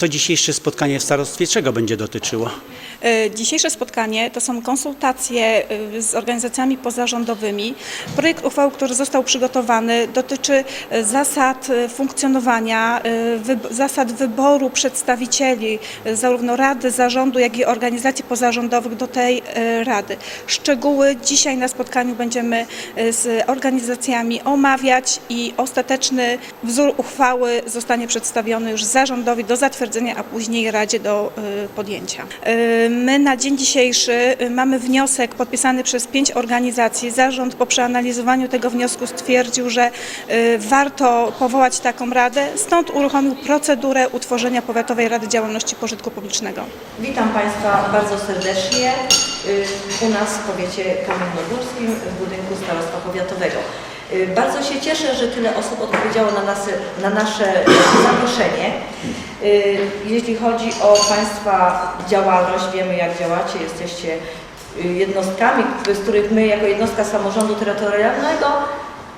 To dzisiejsze spotkanie w starostwie czego będzie dotyczyło? E, Dzisiejsze spotkanie to są konsultacje e, z organizacjami pozarządowymi. Projekt uchwały, który został przygotowany, dotyczy e, zasad funkcjonowania, zasad wyboru przedstawicieli zarówno Rady, Zarządu, jak i organizacji pozarządowych do tej Rady. Szczegóły dzisiaj na spotkaniu będziemy z organizacjami omawiać i ostateczny wzór uchwały zostanie przedstawiony już zarządowi do zatwierdzenia, a później Radzie do e, podjęcia. E, My na dzień dzisiejszy e, mamy wniosek podpisany przez pięć organizacji. Zarząd po przeanalizowaniu tego wniosku stwierdził, że warto powołać taką radę, stąd uruchomił procedurę utworzenia Powiatowej Rady Działalności Pożytku Publicznego. Witam Państwa bardzo serdecznie y, u nas w powiecie kamiennogórskim w budynku Starostwa Powiatowego. Y, Bardzo się cieszę, że tyle osób odpowiedziało na, nas, na nasze zaproszenie. Y, Jeśli chodzi o Państwa działalność, wiemy jak działacie, jesteście y, jednostkami, z których my jako jednostka samorządu terytorialnego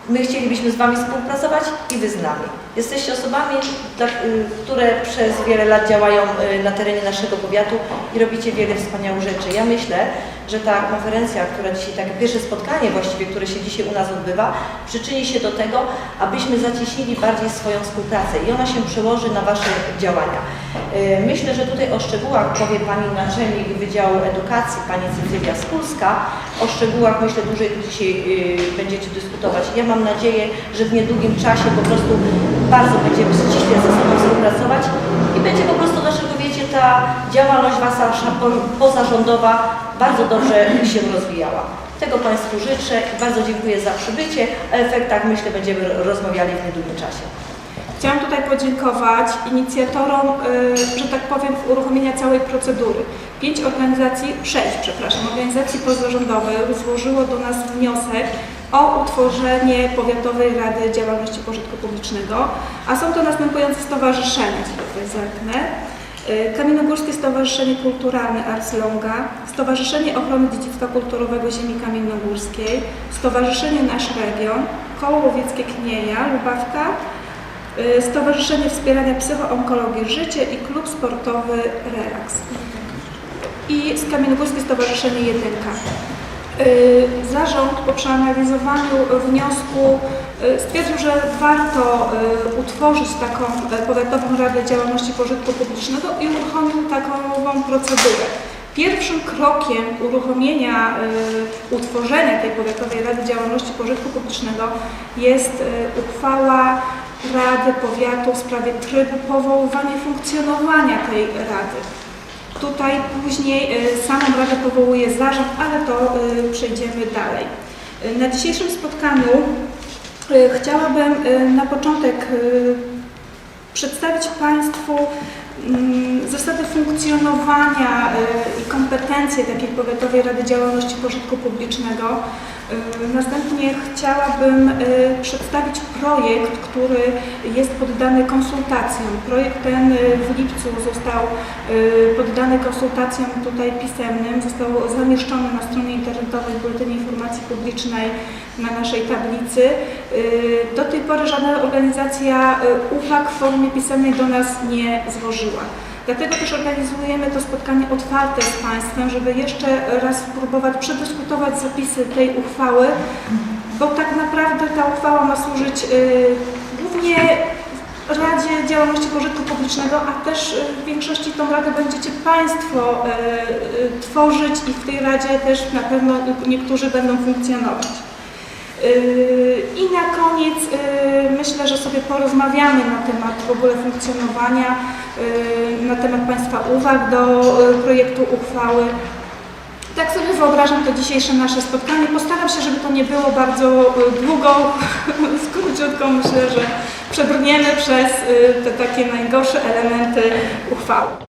My chcielibyśmy z Wami współpracować i Wy z nami. Jesteście osobami, y, które przez wiele lat działają y, na terenie naszego powiatu i robicie wiele wspaniałych rzeczy. Ja myślę, że ta konferencja, która dzisiaj, takie pierwsze spotkanie właściwie, które się dzisiaj u nas odbywa, przyczyni się do tego, abyśmy zacieśnili bardziej swoją współpracę i ona się przełoży na Wasze działania. Y, Myślę, że tutaj o szczegółach powie Pani Naczelnik Wydziału Edukacji, Pani Cecylia Skulska. O szczegółach myślę dłużej dzisiaj y, będziecie dyskutować. Ja mam nadzieję, że w niedługim czasie po prostu bardzo będziemy ściśle ze sobą współpracować i będzie po prostu naszego, wiecie, ta działalność Wasza po- pozarządowa bardzo dobrze się rozwijała. Tego Państwu życzę i bardzo dziękuję za przybycie. O efektach myślę będziemy rozmawiali w niedługim czasie. Chciałam tutaj podziękować inicjatorom, y, że tak powiem, uruchomienia całej procedury. Pięć organizacji, sześć, przepraszam, organizacji pozarządowych złożyło do nas wniosek o utworzenie Powiatowej Rady Działalności Pożytku Publicznego, a są to następujące stowarzyszenia, tutaj zerknę. Y, Kamiennogórskie Stowarzyszenie Kulturalne Ars Longa, Stowarzyszenie Ochrony Dziedzictwa Kulturowego Ziemi Kamiennogórskiej, Stowarzyszenie Nasz Region, Koło Łowieckie Knieja, Lubawka, Stowarzyszenie Wspierania Psychoonkologii Życie i Klub Sportowy Relaks. I z Kamiennogórskie Stowarzyszenie Jedynka. Y, Zarząd po przeanalizowaniu wniosku y, stwierdził, że warto y, utworzyć taką y, Powiatową Radę Działalności Pożytku Publicznego i uruchomił taką nową procedurę. Pierwszym krokiem uruchomienia, y, utworzenia tej Powiatowej Rady Działalności Pożytku Publicznego jest y, uchwała Rady Powiatu w sprawie trybu powoływania i funkcjonowania tej Rady. Tutaj później y, samą Radę powołuje zarząd, ale to y, przejdziemy dalej. Y, Na dzisiejszym spotkaniu chciałabym na początek przedstawić Państwu mm, zasady funkcjonowania y, i kompetencje takiej Powiatowej Rady Działalności Pożytku Publicznego. Y, Następnie chciałabym y, przedstawić projekt, który jest poddany konsultacjom. Projekt ten w lipcu został poddany konsultacjom tutaj pisemnym, został zamieszczony na stronie internetowej w Bulletynie Informacji Publicznej na naszej tablicy. Y, Do tej pory żadna organizacja y, uwag w formie pisemnej do nas nie złożyła. Dlatego też organizujemy to spotkanie otwarte z Państwem, żeby jeszcze raz spróbować przedyskutować zapisy tej uchwały, bo tak naprawdę ta uchwała ma służyć y, głównie Radzie Działalności Pożytku Publicznego, a też w większości tą Radę będziecie Państwo tworzyć i w tej Radzie też na pewno niektórzy będą funkcjonować. Yy, I na koniec yy, myślę, że sobie porozmawiamy na temat w ogóle funkcjonowania, yy, na temat Państwa uwag do projektu uchwały. Tak sobie wyobrażam to dzisiejsze nasze spotkanie. Postaram się, żeby to nie było bardzo długo, króciutko. Myślę, że przebrniemy przez te takie najgorsze elementy uchwały.